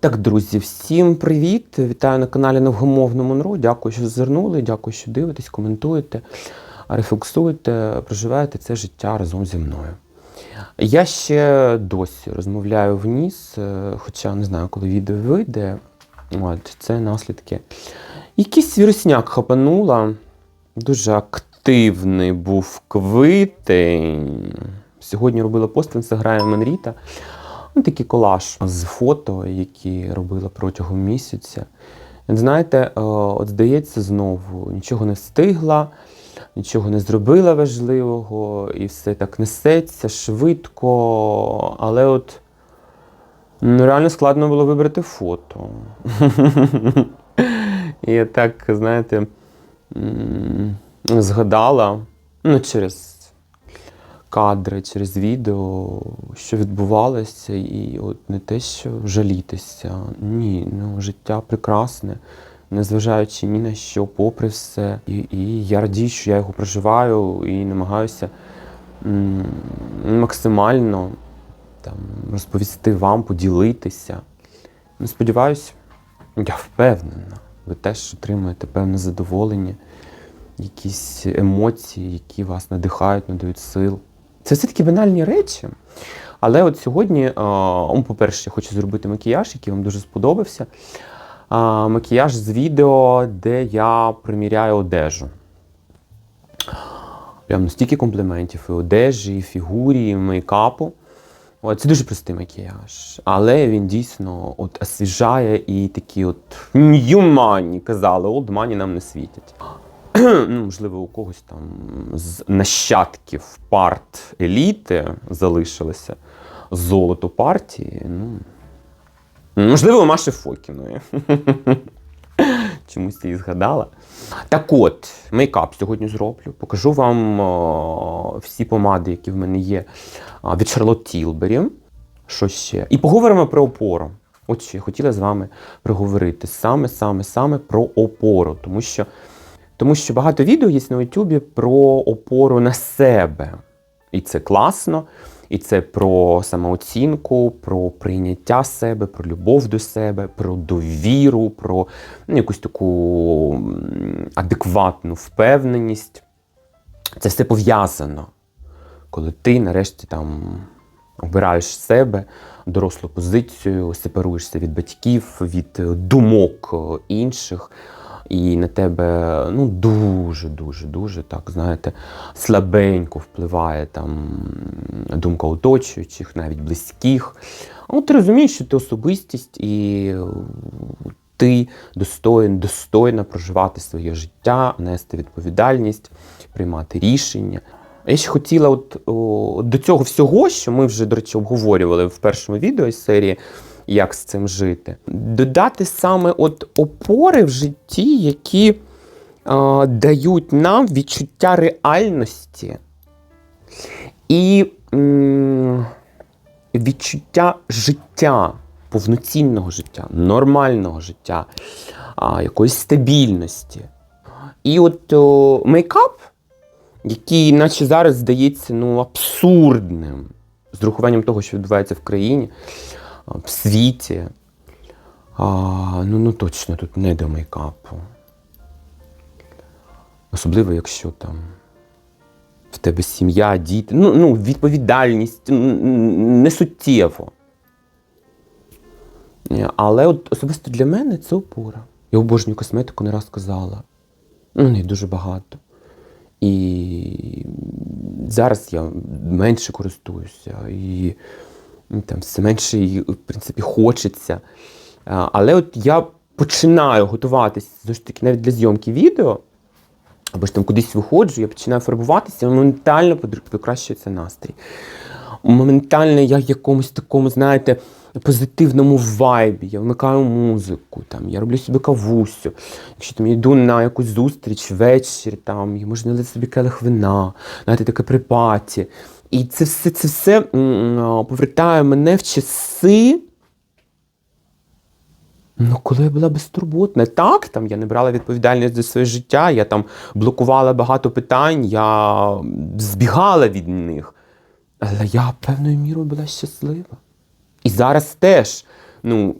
Так, друзі, всім привіт! Вітаю на каналі Невгомовно Монро. Дякую, що зазирнули, дякую, що дивитесь, коментуєте, рефлексуєте, проживаєте це життя разом зі мною. Я ще досі розмовляю в ніс, е, хоча не знаю, коли відео вийде. От, це наслідки. Якийсь вірусняк хапанула. Дуже активний був квитень. Сьогодні робила пост в інстаграмі Менріта. Ну, такий колаж з фото, які робила протягом місяця. Знаєте, е, от здається, знову нічого не встигла, нічого не зробила важливого, і все так несеться швидко. Але от ну, реально складно було вибрати фото. І я так, знаєте, згадала ну, через кадри, через відео, що відбувалося, і от не те, що жалітися. Ні, ну життя прекрасне, незважаючи ні на що, попри все. І, і я радію, що я його проживаю і намагаюся м, максимально там, розповісти вам, поділитися. Ну, сподіваюся, я впевнена, ви теж отримуєте певне задоволення, якісь емоції, які вас надихають, надають сил. Це все такі банальні речі. Але от сьогодні, е, ну, по-перше, я хочу зробити макіяж, який вам дуже сподобався. Макіяж з відео, де я приміряю одежу. Прям настільки компліментів і одежі, і фігурі, і мейкапу. Це дуже простий макіяж, але він дійсно от освіжає і такі от new money, казали, old money нам не світять. ну, можливо, у когось там з нащадків парт еліти залишилося золото партії. Ну, можливо, Маші Фокіної. Чомусь її згадала. Так от, мейкап сьогодні зроблю. Покажу вам о, всі помади, які в мене є від Charlotte Tilbury. Що ще? І поговоримо про опору. От що я хотіла з вами проговорити саме, саме, саме про опору, тому що. Тому що багато відео є на Ютубі про опору на себе. І це класно, і це про самооцінку, про прийняття себе, про любов до себе, про довіру, про ну, якусь таку адекватну впевненість. Це все пов'язано, коли ти нарешті там обираєш себе, дорослу позицію, сепаруєшся від батьків, від думок е, інших. І на тебе ну дуже, дуже, дуже так, знаєте, слабенько впливає там думка оточуючих, навіть близьких. Ну, ти розумієш, що ти особистість і ти достоїн, достойна проживати своє життя, нести відповідальність, приймати рішення. Я ще хотіла, от о, до цього всього, що ми вже, до речі, обговорювали в першому відео із серії як з цим жити. Додати саме от опори в житті, які е, дають нам відчуття реальності і м, відчуття життя, повноцінного життя, нормального життя, а, якоїсь стабільності. І от о, мейкап, який наче зараз здається ну, абсурдним, з урахуванням того, що відбувається в країні в світі. А, Ну ну точно тут не до мейкапу. Особливо, якщо там в тебе сім'я, діти, ну, ну відповідальність не суттєво. Але от особисто для мене це опора. Я обожнюю косметику не раз казала. Ну, не дуже багато. І зараз я менше користуюся. І там все менше її, в принципі, хочеться. Але от я починаю готуватися знову ж таки навіть для зйомки відео, або ж там кудись виходжу, я починаю фарбуватися, моментально покращується настрій. Моментально я в якомусь такому, знаєте, позитивному вайбі, я вмикаю музику, там, я роблю собі кавусю. Якщо там йду на якусь зустріч ввечері, там, і можна налити собі келих вина, знаєте, таке припаті. І це все це все повертає мене в часи. Ну, коли я була безтурботна, так, там я не брала відповідальність за своє життя, я там блокувала багато питань, я збігала від них. Але я певною мірою була щаслива. І зараз теж ну,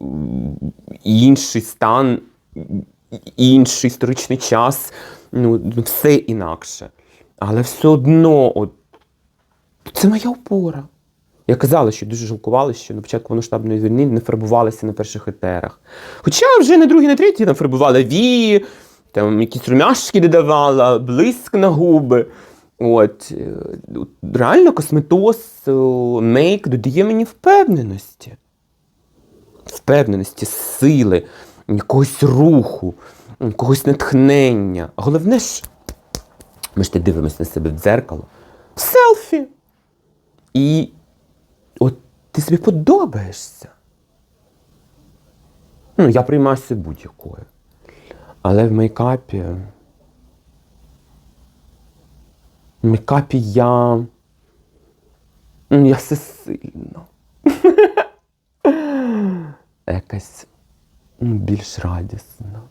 інший стан, інший історичний час, ну, все інакше. Але все одно, от, це моя опора. Я казала, що дуже жалкувала, що на початку повноштабної війни не фарбувалися на перших етерах. Хоча вже на другій, на третій там фарбувала вії, там якісь румяшки додавала, блиск на губи. От, е, реально косметоз, е, мейк додає мені впевненості. Впевненості, сили, якогось руху, якогось натхнення. Головне ж, ми ж ти дивимося на себе в дзеркало. Селфі. І от ти собі подобаєшся. Ну, я приймаюся будь-якою. Але в мейкапі. В мейкапі я. ну, Я всесильна. Якась ну, більш радісна.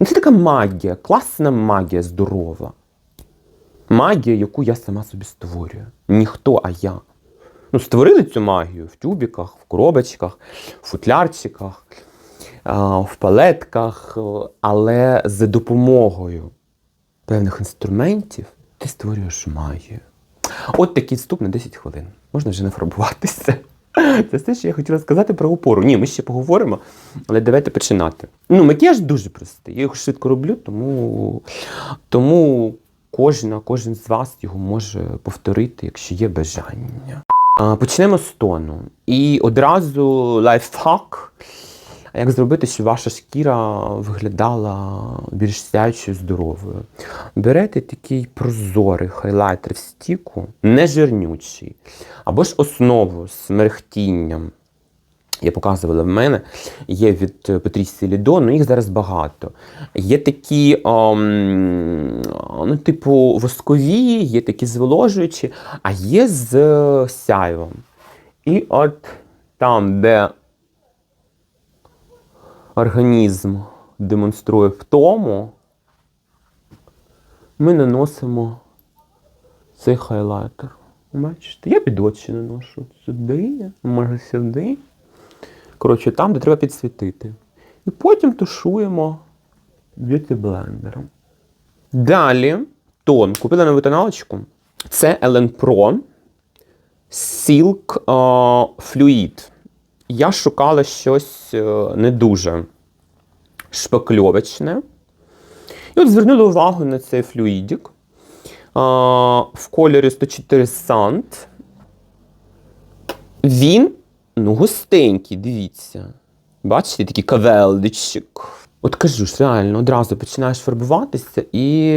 Ну, це така магія, класна магія, здорова. Магія, яку я сама собі створюю. Ніхто, а я. Ну, створили цю магію в тюбіках, в коробочках, в футлярчиках, в палетках, е, але за допомогою певних інструментів ти створюєш магію. От такий вступ на 10 хвилин. Можна вже не фарбуватися. Це все, що я хотіла сказати про опору. Ні, ми ще поговоримо, але давайте починати. Ну, макіяж дуже простий. Я його швидко роблю, тому, тому кожна, кожен з вас його може повторити, якщо є бажання. Почнемо з тону. І одразу лайфхак, як зробити, щоб ваша шкіра виглядала більш сяючою, здоровою. Берете такий прозорий хайлайтер в стіку, не жирнючий, або ж основу з мерехтінням. Я показувала в мене, є від е, Патрісії Лідо, ну їх зараз багато. Є такі, ем, ну, типу, воскові, є такі зволожуючі, а є з е, сяйвом. І от там, де організм демонструє втому, ми наносимо цей хайлайтер. Бачите, я під очі наношу сюди, може сюди. Коротше, там, де треба підсвітити. І потім тушуємо б'юті блендером. Далі тон. Купила нову тоналочку. Це Ellen Pro Silk Fluid. Я шукала щось е, не дуже шпакльовочне. І от звернула увагу на цей флюїдік. В кольорі 104 сант. Він ну, густенький, дивіться. Бачите, такий кавелдичик. От кажу ж, реально, одразу починаєш фарбуватися і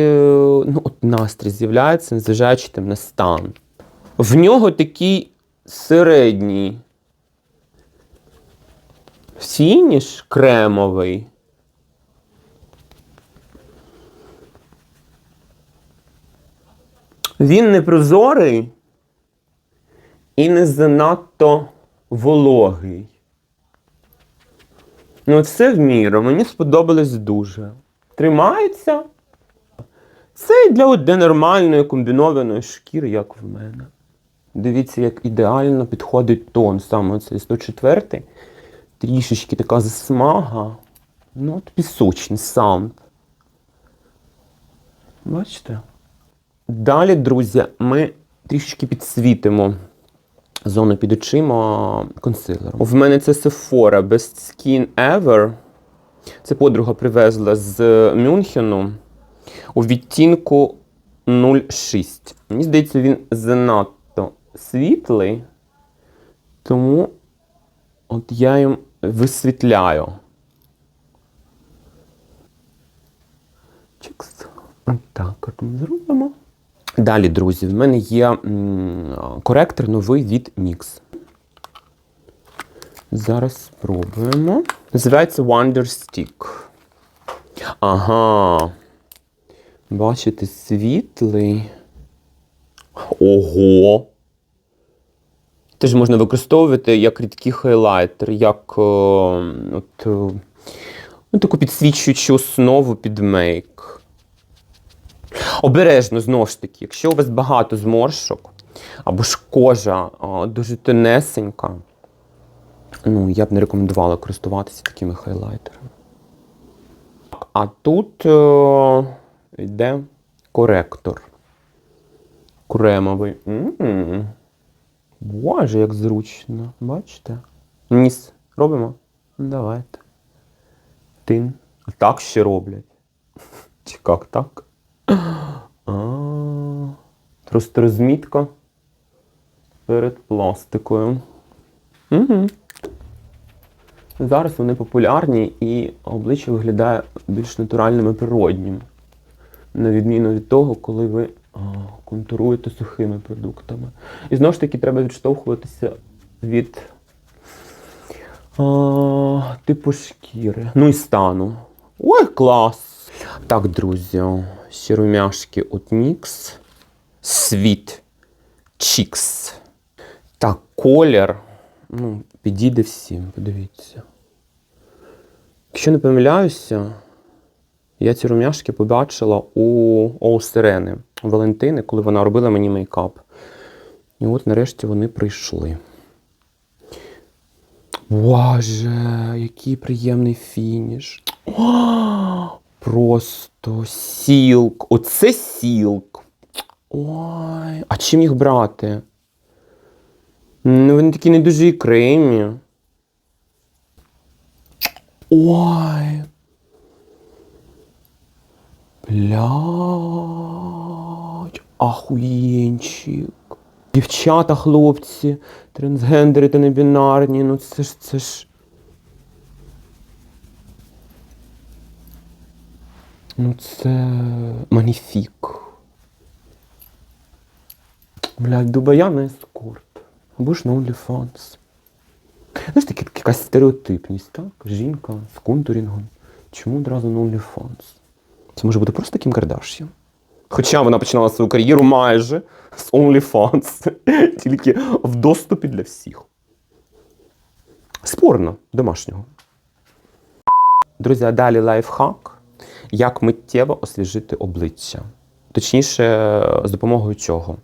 ну, от настрій з'являється, незважаючи там на стан. В нього такий середній фініш кремовий. Він не прозорий і не занадто вологий. Ну, все в міру. Мені сподобалось дуже. Тримається. Це от для нормальної комбінованої шкіри, як в мене. Дивіться, як ідеально підходить тон. Саме цей 104 Трішечки така засмага. Ну, от пісочний саунд. Бачите? Далі, друзі, ми трішечки підсвітимо зону під очима консилером. В мене це Sephora Best Skin Ever. Це подруга привезла з Мюнхену у відтінку 06. Мені здається, він занадто світлий, тому от я їм висвітляю. Чикс. Отак от ми зробимо. Далі, друзі, в мене є коректор новий від NYX. Зараз спробуємо. Називається Wonder Stick. Ага. Бачите, світлий. Ого! Теж можна використовувати як рідкий хайлайтер, як е, от, е, ну, таку підсвічуючу основу під мейк. Обережно, знову ж таки, якщо у вас багато зморшок, або ж кожа а, дуже тонесенька, ну, я б не рекомендувала користуватися такими хайлайтерами. А тут е, йде коректор. Кремовий. М-м. Боже, як зручно. Бачите? Ніс робимо? Давайте. Тин. Так ще роблять. Чи як так? Просто розмітка перед пластикою. Угу. Зараз вони популярні і обличчя виглядає більш натуральним і природнім. На відміну від того, коли ви контуруєте сухими продуктами. І знову ж таки треба відштовхуватися від а, типу шкіри. Ну і стану. Ой, клас! Так, друзі, ще румяшки от NYX. Світ Чікс. Так, колір. Ну, підійде всім, подивіться. Якщо не помиляюся, я ці румяшки побачила у Оу Сирени Валентини, коли вона робила мені мейкап. І от нарешті вони прийшли. Боже, який приємний фініш. О, просто сілк. Оце сілк. Ой, а чим їх брати? Ну, вони такі не дуже і кремі. Ой. Блядь, ахуєнчик. Дівчата, хлопці, трансгендери та небінарні, ну це ж це ж. Ну це маніфік. Блядь, Дубаяна ескорт. Або ж на OnlyFans. Знаєш, такі, якась стереотипність, так? Жінка з контурінгом. Чому одразу на OnlyFans? Це може бути просто Кім Кардаш'ян. Хоча вона починала свою кар'єру майже з OnlyFans. Тільки в доступі для всіх. Спорно домашнього. Друзі, а далі лайфхак. Як миттєво освіжити обличчя. Точніше, з допомогою чого?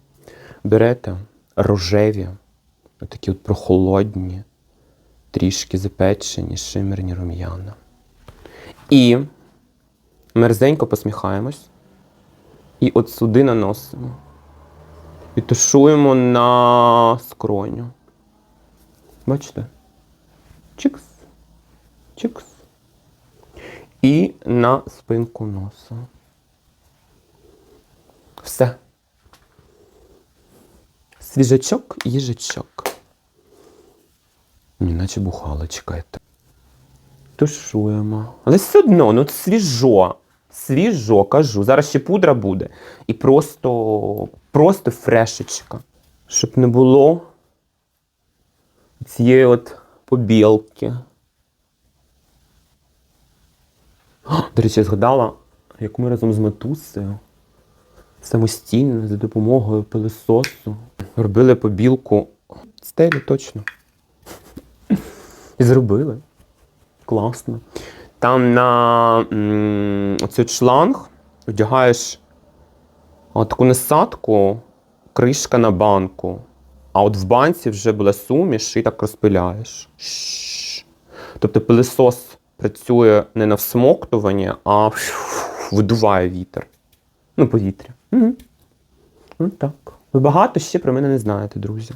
Берете рожеві, такі от прохолодні, трішки запечені, шимерні рум'яна. І мерзенько посміхаємось. І от сюди наносимо. І тушуємо на скроню. Бачите? Чикс. Чикс. І на спинку носа. Все. Свіжачок, їжачок. Ні, наче бухало, чекайте. Тушуємо. Але все одно, ну свіжо. Свіжо, кажу. Зараз ще пудра буде. І просто, просто фрешечка. Щоб не було цієї от побілки. О, До речі, я згадала, як ми разом з Матусею самостійно за допомогою пилососу робили побілку стелі точно. І зробили. Класно. Там на м, оцей шланг вдягаєш от таку насадку, кришка на банку. А от в банці вже була суміш і так розпиляєш. Тобто пилисос працює не на всмоктуванні, а видуває вітер. Ну, повітря. Угу. Ну так. Ви багато ще про мене не знаєте, друзі.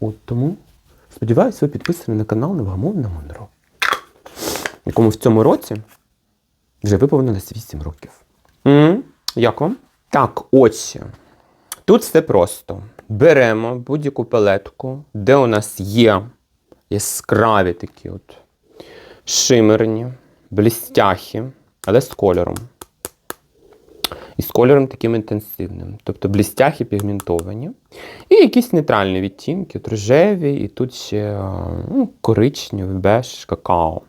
От тому сподіваюся, ви підписані на канал Невгамовна Монро, якому в цьому році вже виповнилось 8 років. м Як вам? Так, очі. Тут все просто. Беремо будь-яку палетку, де у нас є яскраві такі от шимерні, блістяхи, але з кольором. І з кольором таким інтенсивним. Тобто блістяхи пігментовані. І якісь нейтральні відтінки, рожеві, і тут ще ну, коричневий, беж, какао.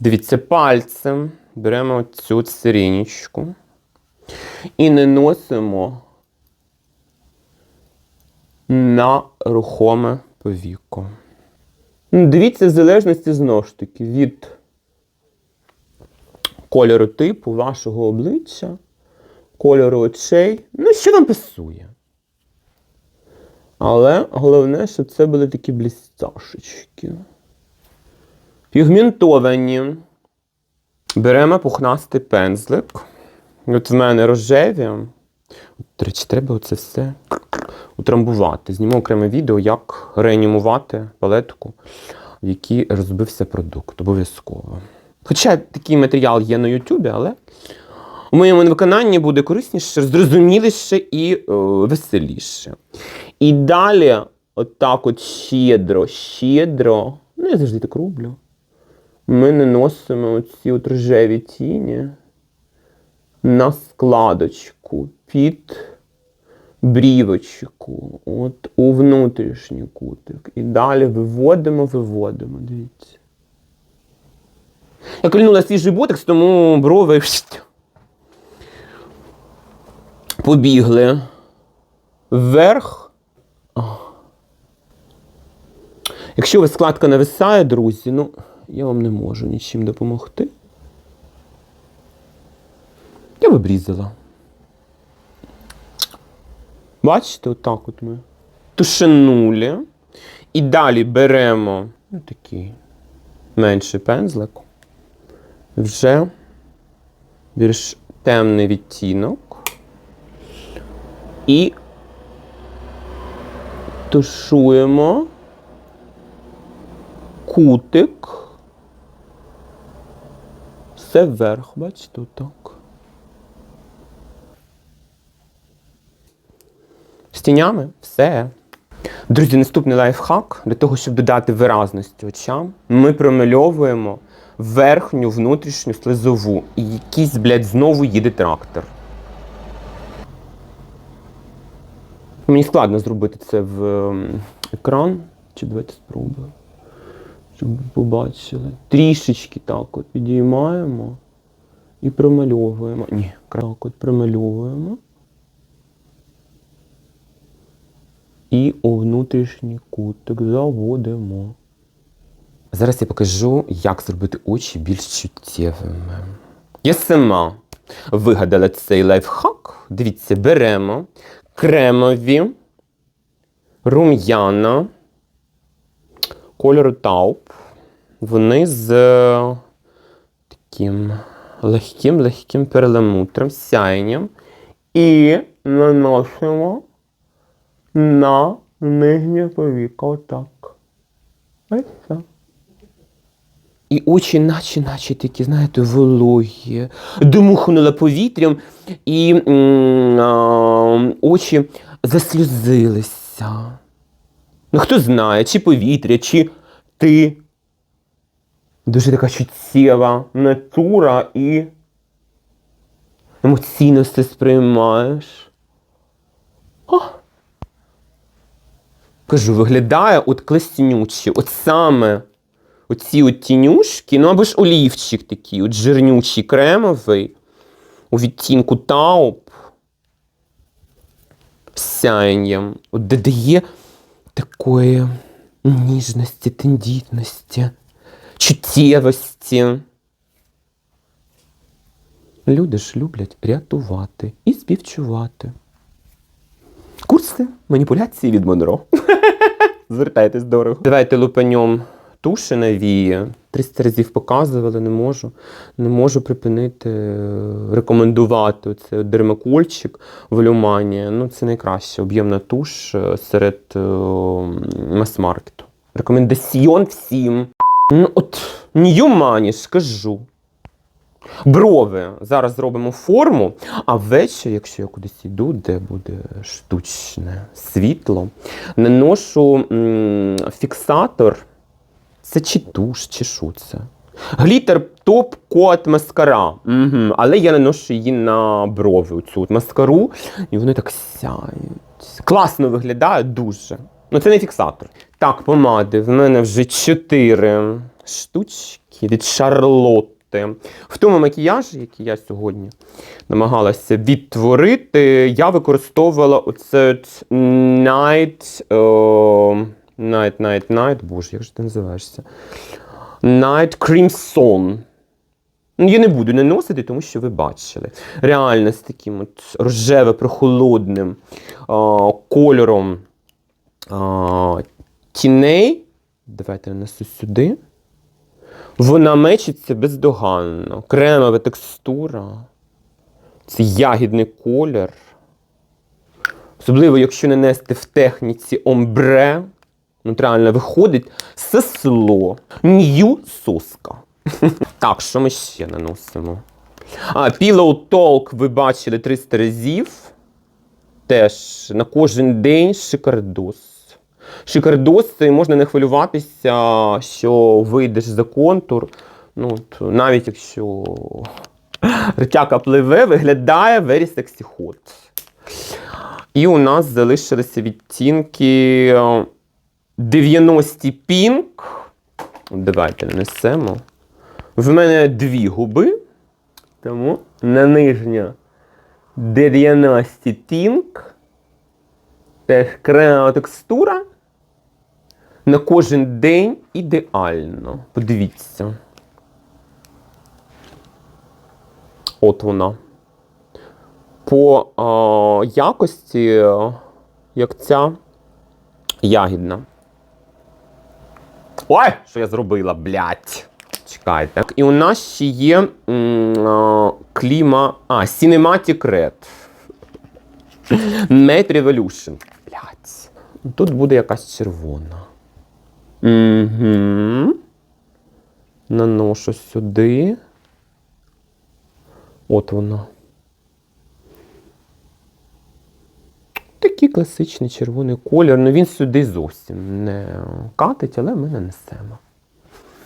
Дивіться, пальцем беремо цю сирінічку і наносимо на рухоме повіко. Ну, Дивіться, в залежності знову ж таки від кольору типу вашого обличчя, кольору очей. Ну, що вам пасує? Але головне, щоб це були такі блістяшечки. Пігментовані. Беремо пухнастий пензлик. От в мене рожеві. До речі, треба це все утрамбувати. Зніму окреме відео, як реанімувати палетку, в якій розбився продукт. Обов'язково. Хоча такий матеріал є на Ютубі, але у моєму виконанні буде корисніше, зрозуміліше і е, веселіше. І далі, отак от щедро, щедро, ну я завжди так роблю. Ми наносимо оці от рожеві тіні на складочку під брівочку, от у внутрішній кутик. І далі виводимо, виводимо. Дивіться. Я кольнула свіжий ботекс, тому брови побігли вверх. Якщо у вас складка нависає, друзі, ну, я вам не можу нічим допомогти. Я б обрізала. Бачите, отак от ми тушенули. І далі беремо ну, такий менший пензлик. Вже більш темний відтінок. І тушуємо кутик. Все вверх, бачите, отак. З тінями все. Друзі, наступний лайфхак для того, щоб додати виразності очам, ми промальовуємо верхню внутрішню слизову. І якийсь, блядь, знову їде трактор. Мені складно зробити це в ем, екран. Чи давайте спробуємо. Щоб ви побачили. Трішечки так от підіймаємо і промальовуємо. Ні, так от промальовуємо. І у внутрішній кутик заводимо. Зараз я покажу, як зробити очі більш чуттєвими. Я сама вигадала цей лайфхак. Дивіться, беремо кремові рум'яна кольору тауп. Вони з таким легким-легким перламутром, сяєнням. І наносимо на нижнє повіко отак. Ось так. І очі, наче, наче такі, знаєте, вологі, дмухнули повітрям, і м, а, очі заслюзилися. Ну, хто знає, чи повітря, чи ти. Дуже така чуттєва натура і емоційно все сприймаєш. О! Кажу, виглядає от класнюче, от саме оці от тінюшки, ну або ж олівчик такий, от жирнючий кремовий, у відтінку тауп з от додає такої ніжності, тендітності, чуттєвості. Люди ж люблять рятувати і співчувати. Курси маніпуляції від Монро. Звертайтесь дорого. Давайте лупаньом туші на вії. 300 разів показували, не можу. Не можу припинити е, рекомендувати цей дермакульчик в люмані. Ну, це найкраща об'ємна туш е, серед е, мас-маркету. Рекомендаціон всім. Ну, от, Ньюмані, скажу. Брови. Зараз зробимо форму, а ввечері, якщо я кудись йду, де буде штучне світло, наношу м, фіксатор. Це чи туш, чи що це? Глітер топ кот маскара. Угу. Але я наношу її на брови, цю от маскару, і вони так сяють. Класно виглядає дуже. Ну це не фіксатор. Так, помади. В мене вже чотири штучки від Шарлотти. В тому макіяжі, який я сьогодні намагалася відтворити, я використовувала оце Night, о, Night, Night, Night, боже, як же ти називаєшся? Night Crimson. Ну, я не буду наносити, тому що ви бачили. Реально з таким от рожево-прохолодним а, кольором а, тіней. Давайте нанесу сюди. Вона мечиться бездоганно. Кремова текстура. Це ягідний колір. Особливо, якщо нанести в техніці омбре, ну, виходить сесло. Нью соска. Так, що ми ще наносимо? А, Pillow Talk ви бачили 300 разів. Теж на кожен день шикардос. Шикардос це можна не хвилюватися, що вийдеш за контур. Ну, от, навіть якщо ретяка пливе, виглядає very sexy hot. І у нас залишилися відтінки е, 90 пінк. Давайте нанесемо. В мене дві губи, тому на нижня 90 пінк. Теж кремова текстура. На кожен день ідеально. Подивіться. От вона. По е, якості, як ця ягідна. Ой, що я зробила, блядь. Чекайте. І у нас ще є м, е, кліма. А, Cinematic Red. Mate Revolution. Блядь. Тут буде якась червона. Угу. Наношу сюди. От вона. Такий класичний червоний колір. Ну він сюди зовсім не катить, але ми нанесемо.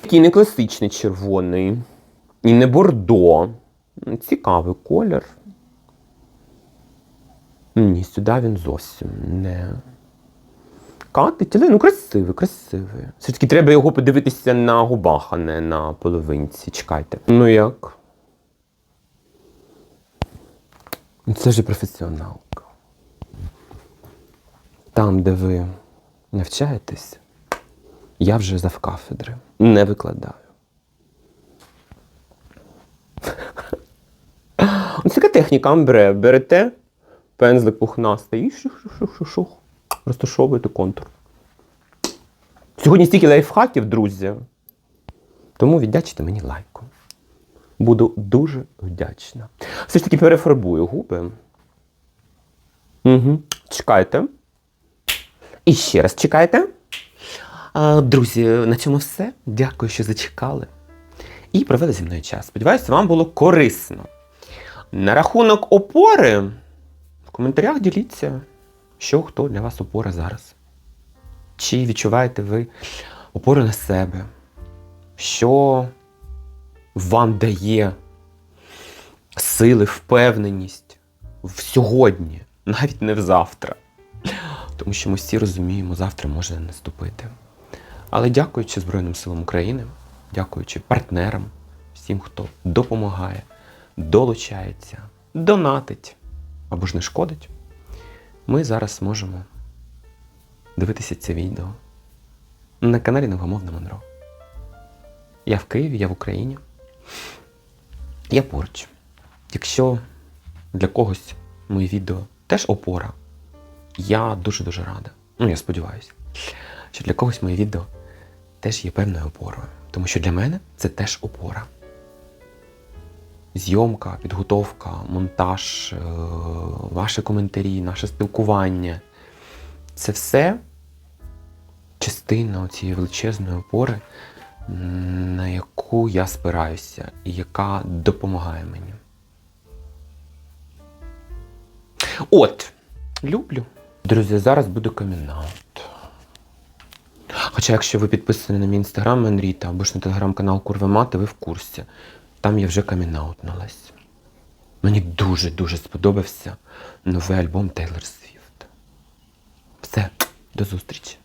Такий не класичний червоний. І не бордо. Цікавий колір. Ні, сюди він зовсім не катить, але ну красивий, красивий. Все-таки треба його подивитися на губах, а не на половинці. Чекайте. Ну як? Ну, Це ж професіоналка. Там, де ви навчаєтесь, я вже завкафедри. Не викладаю. Ось така техніка амбре. Берете пензлик пухнастий і шух-шух-шух-шух. Розташовуєте контур. Сьогодні стільки лайфхаків, друзі. Тому віддячте мені лайком. Буду дуже вдячна. Все ж таки перефарбую губи. Угу. Чекайте. І ще раз чекайте. А, друзі, на цьому все. Дякую, що зачекали. І провели зі мною час. Сподіваюся, вам було корисно. На рахунок опори в коментарях діліться, що хто для вас опора зараз. Чи відчуваєте ви опору на себе? Що вам дає сили, впевненість в сьогодні, навіть не в завтра. Тому що ми всі розуміємо, завтра може не наступити. Але дякуючи Збройним силам України, дякуючи партнерам, всім, хто допомагає, долучається, донатить або ж не шкодить, ми зараз можемо дивитися це відео на каналі Невгамовна Монро. Я в Києві, я в Україні. Я поруч. Якщо для когось мої відео теж опора, я дуже-дуже рада. Ну, я сподіваюся, що для когось моє відео теж є певною опорою. Тому що для мене це теж опора. Зйомка, підготовка, монтаж, е, ваші коментарі, наше спілкування це все частина цієї величезної опори, на яку я спираюся і яка допомагає мені. От, люблю. Друзі, зараз буде камінаут. Хоча, якщо ви підписані на мій інстаграм Енріта або ж на телеграм-канал Курва Мати, ви в курсі. Там я вже камінаутнулась. Мені дуже-дуже сподобався новий альбом Тейлор Свіфт. Все, до зустрічі.